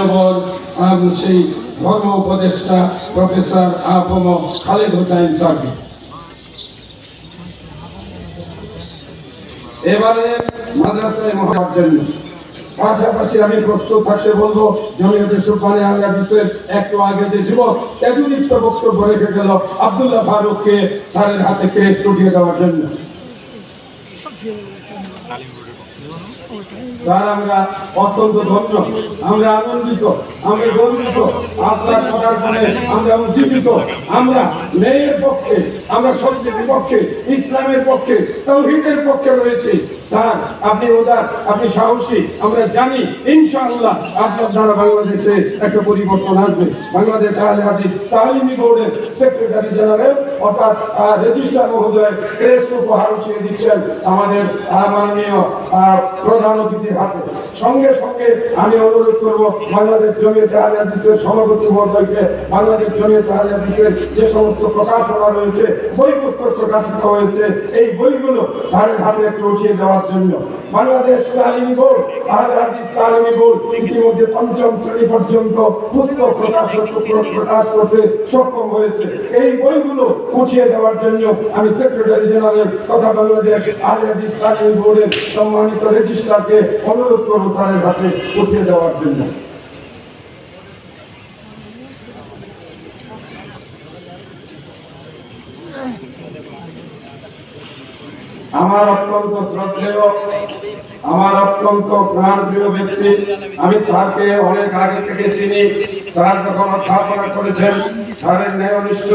আম, সেই ধর্ম উপদেষ্টা প্রফেসর আফম খালেদ হোসাইন স্যারকে এবারে মাদ্রাসায় মহার জন্য। পাশাপাশি আমি প্রস্তুত থাকতে বলব জমিয়তে সুফানে আহলাদিসের একটু আগে যে যুবক এতদিপ্ত বক্তব্য রেখে গেল আব্দুল্লাহ ফারুককে স্যারের হাতে ক্রেস্ট উঠিয়ে দেওয়ার জন্য। স্যার আমরা অত্যন্ত ধন্য আমরা আনন্দিত, আমরা গর্বিত, আপনার করার ফলে আমরা উজ্জীবিত, আমরা মেয়ের পক্ষে, আমরা সত্যের পক্ষে ইসলামের পক্ষে, তৌহিদের পক্ষে রয়েছি। স্যার, আপনি উদার, আপনি সাহসী, আমরা জানি, ইনশাআল্লাহ আপনার দ্বারা বাংলাদেশে একটা পরিবর্তন আসবে। বাংলাদেশ আহলে হাদিস তালিমি বোর্ডের সেক্রেটারি জেনারেল, অর্থাৎ রেজিস্ট্রার মহোদয় ক্রেস্ট উপহার উঠিয়ে দিচ্ছেন আমাদের মাননীয় প্রধান অতিথির হাতে। সঙ্গে সঙ্গে আমি অনুরোধ করব বাংলাদেশ জমিয়তে আহলে হাদিসের সভাপতি মহোদয়কে, বাংলাদেশ জমিয়তে আহলে হাদিসের যে সমস্ত প্রকাশনা রয়েছে, বই পুস্তক প্রকাশিত হয়েছে, এই বইগুলো স্যারের হাতে একটু উঠিয়ে দেওয়ার জন্য। বাংলাদেশ তালিমি বোর্ড আহলে হাদিস বোর্ড ইতিমধ্যে পঞ্চম শ্রেণি পর্যন্ত পুস্তক প্রকাশ প্রকাশ করতে সক্ষম হয়েছে। এই বইগুলো উঠিয়ে দেওয়ার জন্য আমি সেক্রেটারি জেনারেল তথা বাংলাদেশ আহলে তালিমি বোর্ডের সম্মানিত রেজিস্ট্রারকে অনুরোধ করব তাদের হাতে উঠিয়ে দেওয়ার জন্য। আমার অত্যন্ত শ্রদ্ধেয়, আমার অত্যন্ত প্রাণপ্রিয় ব্যক্তি। আমি স্যারকে অনেক আগে থেকে চিনি। স্যার যখন অধ্যাপনা করেছেন, স্যারের ন্যায়নিষ্ঠ